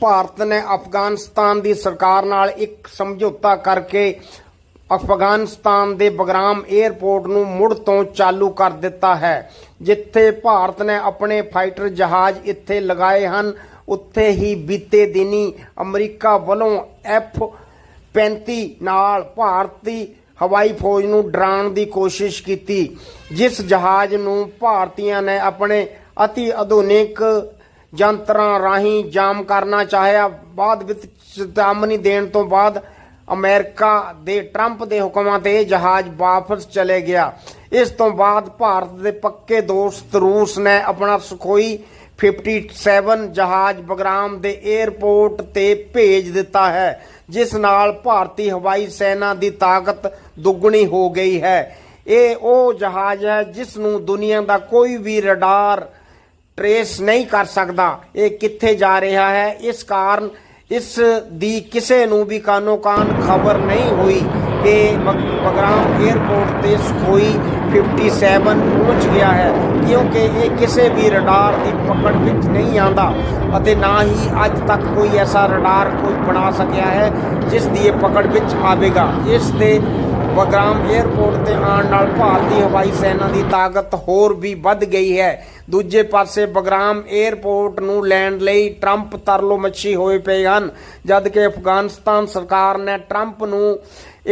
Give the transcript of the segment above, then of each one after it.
ਭਾਰਤ ਨੇ ਅਫਗਾਨਿਸਤਾਨ ਦੀ ਸਰਕਾਰ ਨਾਲ ਇੱਕ ਸਮਝੌਤਾ ਕਰਕੇ ਅਫਗਾਨਿਸਤਾਨ ਦੇ ਬਗਰਾਮ 에ਅਰਪੋਰਟ ਨੂੰ ਮੁੜ ਤੋਂ ਚਾਲੂ ਕਰ ਦਿੱਤਾ ਹੈ, ਜਿੱਥੇ ਭਾਰਤ ਨੇ ਆਪਣੇ ਫਾਈਟਰ ਜਹਾਜ਼ ਇੱਥੇ ਲਗਾਏ ਹਨ। ਉੱਥੇ ਹੀ ਬੀਤੇ ਦਿਨੀ ਅਮਰੀਕਾ ਵੱਲੋਂ ਐਫ 35 ਨਾਲ ਭਾਰਤੀ ਹਵਾਈ ਫੌਜ ਨੂੰ ਡਰਾਉਣ ਦੀ ਕੋਸ਼ਿਸ਼ ਕੀਤੀ, ਜਿਸ ਜਹਾਜ਼ ਨੂੰ ਭਾਰਤੀਆਂ ਨੇ ਆਪਣੇ ਅਤੀ ਆਧੁਨਿਕ ਯੰਤਰਾਂ ਰਾਹੀਂ ਜਾਮ ਕਰਨਾ ਚਾਹਿਆ। ਬਾਅਦ ਵਿੱਚ ਚੇਤਾਵਨੀ ਦੇਣ ਤੋਂ ਬਾਅਦ ਅਮਰੀਕਾ ਦੇ ਟਰੰਪ ਦੇ ਹੁਕਮਾਂ ਤੇ ਇਹ ਜਹਾਜ਼ ਵਾਪਸ ਚਲੇ ਗਿਆ। ਇਸ ਤੋਂ ਬਾਅਦ ਭਾਰਤ ਦੇ ਪੱਕੇ ਦੋਸਤ ਰੂਸ ਨੇ ਆਪਣਾ ਸੁਖੋਈ 57 ਜਹਾਜ਼ ਬਗਰਾਮ ਦੇ 에ਅਰਪੋਰਟ ਤੇ ਭੇਜ ਦਿੱਤਾ ਹੈ, ਜਿਸ ਨਾਲ ਭਾਰਤੀ ਹਵਾਈ ਸੈਨਾ ਦੀ ਤਾਕਤ ਦੁੱਗਣੀ ਹੋ ਗਈ ਹੈ। ਇਹ ਉਹ ਜਹਾਜ਼ ਹੈ ਜਿਸ ਨੂੰ ਦੁਨੀਆ ਦਾ ਕੋਈ ਵੀ ਰਡਾਰ ਟਰੇਸ ਨਹੀਂ ਕਰ ਸਕਦਾ। ਇਹ ਕਿੱਥੇ ਜਾ ਰਿਹਾ ਹੈ? ਇਸ ਕਾਰਨ, ਇਸ ਦੀ ਕਿਸੇ ਨੂੰ ਵੀ ਕਾਨੋ ਕਾਨ ਖਬਰ ਨਹੀਂ ਹੋਈ ਕਿ ਬਗ- ਬਗਰਾਮ 에ਅਰਪੋਰਟ ਤੇ ਸੁਖੋਈ 57 ਪਹੁੰਚ ਗਿਆ ਹੈ, ਕਿਉਂਕਿ ਇਹ ਕਿਸੇ ਵੀ ਰਡਾਰ ਦੀ ਪਕੜ ਵਿੱਚ ਨਹੀਂ ਆਂਦਾ ਅਤੇ ਨਾ ਹੀ ਅੱਜ ਤੱਕ ਕੋਈ ਐਸਾ ਰਡਾਰ ਕੋਈ ਬਣਾ ਸਕਿਆ ਹੈ ਜਿਸ ਦੀ ਇਹ ਪਕੜ ਵਿੱਚ ਆਵੇਗਾ। ਇਸ ਦੇ ਬਗਰਾਮ 에ਅਰਪੋਰਟ ਤੇ ਆਉਣ ਨਾਲ ਭਾਰਤੀ ਹਵਾਈ ਸੈਨਾ ਦੀ ਤਾਕਤ ਹੋਰ ਵੀ ਵੱਧ ਗਈ ਹੈ। ਦੂਜੇ ਪਾਸੇ ਬਗਰਾਮ 에ਅਰਪੋਰਟ ਨੂੰ ਲੈਣ ਲਈ ਟਰੰਪ ਤਰਲੋ ਮੱਛੀ ਹੋਏ ਪਏ ਹਨ। ਜਦ ਕਿ ਅਫਗਾਨਿਸਤਾਨ ਸਰਕਾਰ ਨੇ ਟਰੰਪ ਨੂੰ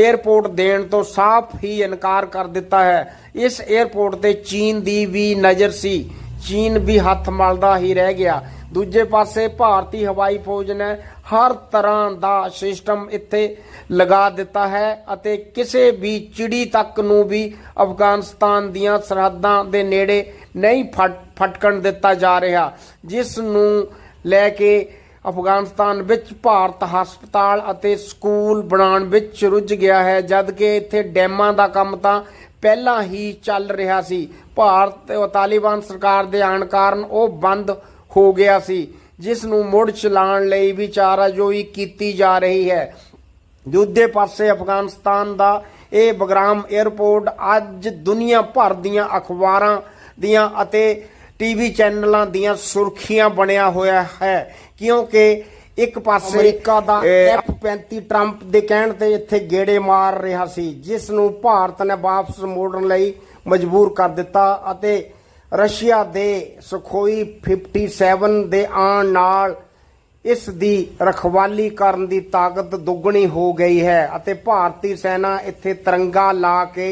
에ਅਰਪੋਰਟ ਦੇਣ ਤੋਂ ਸਾਫ਼ ਹੀ ਇਨਕਾਰ ਕਰ ਦਿੱਤਾ ਹੈ। ਇਸ 에ਅਰਪੋਰਟ ਤੇ ਚੀਨ ਦੀ ਵੀ ਨਜ਼ਰ ਸੀ। ਚੀਨ ਵੀ ਹੱਥ ਮਲਦਾ ਹੀ ਰਹਿ ਗਿਆ। ਦੂਜੇ ਪਾਸੇ ਭਾਰਤੀ ਹਵਾਈ ਫੌਜ ਨੇ ਹਰ ਤਰ੍ਹਾਂ ਦਾ ਸਿਸਟਮ ਇੱਥੇ ਲਗਾ ਦਿੱਤਾ ਹੈ ਅਤੇ ਕਿਸੇ ਵੀ ਚਿੜੀ ਤੱਕ ਨੂੰ ਵੀ ਅਫਗਾਨਿਸਤਾਨ ਦੀਆਂ ਸਰਹੱਦਾਂ ਦੇ ਨੇੜੇ ਨਹੀਂ ਫਟਕਣ ਦਿੱਤਾ ਜਾ ਰਿਹਾ, ਜਿਸ ਨੂੰ ਲੈ ਕੇ ਅਫਗਾਨਿਸਤਾਨ ਵਿੱਚ ਭਾਰਤ ਹਸਪਤਾਲ ਅਤੇ ਸਕੂਲ ਬਣਾਉਣ ਵਿੱਚ ਰੁੱਝ ਗਿਆ ਹੈ। ਜਦ ਕਿ ਇੱਥੇ ਡੈਮਾਂ ਦਾ ਕੰਮ ਤਾਂ ਪਹਿਲਾਂ ਹੀ ਚੱਲ ਰਿਹਾ ਸੀ। ਭਾਰਤ ਤਾਲਿਬਾਨ ਸਰਕਾਰ ਦੇ ਆਉਣ ਕਾਰਨ ਉਹ ਬੰਦ ਹੋ ਗਿਆ ਸੀ। ਜਿਸ ਨੂੰ ਮੁੜ ਚਲਾਉਣ ਲਈ ਵੀ ਚਾਰਾਜੋਈ ਕੀਤੀ ਜਾ ਰਹੀ ਹੈ। ਦੂਜੇ ਪਾਸੇ ਅਫਗਾਨਿਸਤਾਨ ਦਾ ਇਹ ਬਗਰਾਮ 에ਅਰਪੋਰਟ ਅੱਜ ਦੁਨੀਆ ਭਰ ਦੀਆਂ ਅਖਬਾਰਾਂ ਦੀਆਂ ਅਤੇ ਟੀਵੀ ਚੈਨਲਾਂ ਦੀਆਂ ਸੁਰਖੀਆਂ ਬਣਿਆ ਹੋਇਆ ਹੈ। ਕਿਉਂਕਿ ਇੱਕ ਪਾਸੇ ਅਮਰੀਕਾ ਦਾ F35 ਟਰੰਪ ਦੇ ਕਹਿਣ ਤੇ ਇੱਥੇ ਗੇੜੇ ਮਾਰ ਰਿਹਾ ਸੀ ਜਿਸ ਨੂੰ ਭਾਰਤ ਨੇ ਵਾਪਸ ਮੋੜਨ ਲਈ ਮਜਬੂਰ ਕਰ ਦਿੱਤਾ ਅਤੇ ਰਸ਼ੀਆ ਦੇ ਸੁਖੋਈ 57 ਦੇ ਆਉਣ ਨਾਲ ਇਸ ਦੀ ਰਖਵਾਲੀ ਕਰਨ ਦੀ ਤਾਕਤ ਦੁੱਗਣੀ ਹੋ ਗਈ ਹੈ ਅਤੇ ਭਾਰਤੀ ਸੈਨਾ ਇੱਥੇ ਤਿਰੰਗਾ ਲਾ ਕੇ